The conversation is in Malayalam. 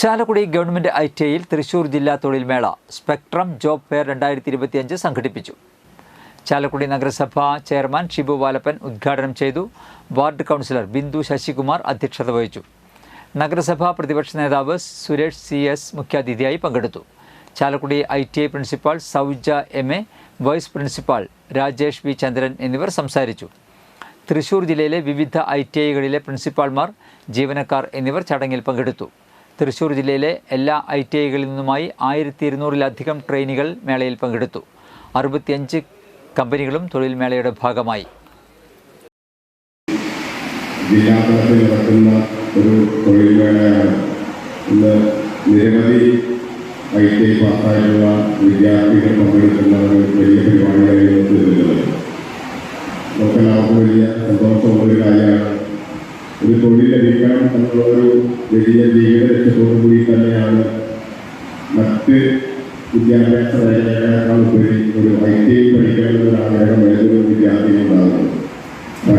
ചാലക്കുടി ഗവൺമെന്റ് ഐ ടി ഐയിൽ തൃശൂർ ജില്ലാ തൊഴിൽമേള സ്പെക്ട്രം ജോബ് ഫെയർ രണ്ടായിരത്തി ഇരുപത്തിയഞ്ച് സംഘടിപ്പിച്ചു. ചാലക്കുടി നഗരസഭ ചെയർമാൻ ഷിബു വാലപ്പൻ ഉദ്ഘാടനം ചെയ്തു. വാർഡ് കൗൺസിലർ ബിന്ദു ശശികുമാർ അധ്യക്ഷത വഹിച്ചു. നഗരസഭാ പ്രതിപക്ഷ നേതാവ് സുരേഷ് സി എസ് മുഖ്യാതിഥിയായി പങ്കെടുത്തു. Chalakudy I T I principal Sauja M A vice principal Rajesh V Chandran എന്നിവർ സംസാരിച്ചു. തൃശൂർ ജില്ലയിലെ വിവിധ ഐ ടി ഐകളിലെ പ്രിൻസിപ്പാൾമാർ ജീവനക്കാർ എന്നിവർ ചടങ്ങിൽ പങ്കെടുത്തു. തൃശൂർ ജില്ലയിലെ എല്ലാ ഐ ടി ഐകളിൽ നിന്നുമായി ആയിരത്തി ഇരുന്നൂറിലധികം ട്രെയിനികൾ മേളയിൽ പങ്കെടുത്തു. അറുപത്തിയഞ്ച് കമ്പനികളും തൊഴിൽ മേളയുടെ ഭാഗമായി. ഒരു നിരവധി വിദ്യാർത്ഥികൾ പങ്കെടുക്കുന്ന തൊഴിൽ ലഭിക്കണം എന്നുള്ള ഒരു വലിയ ജീവിത ലക്ഷ്യത്തോടു കൂടി തന്നെയാണ് മറ്റ് വിദ്യാഭ്യാസ മേഖലകളെക്കാൾ ഉപരി ഒരു ഐ ടി ഐ പഠിക്കണം എന്നൊരു ആഗ്രഹം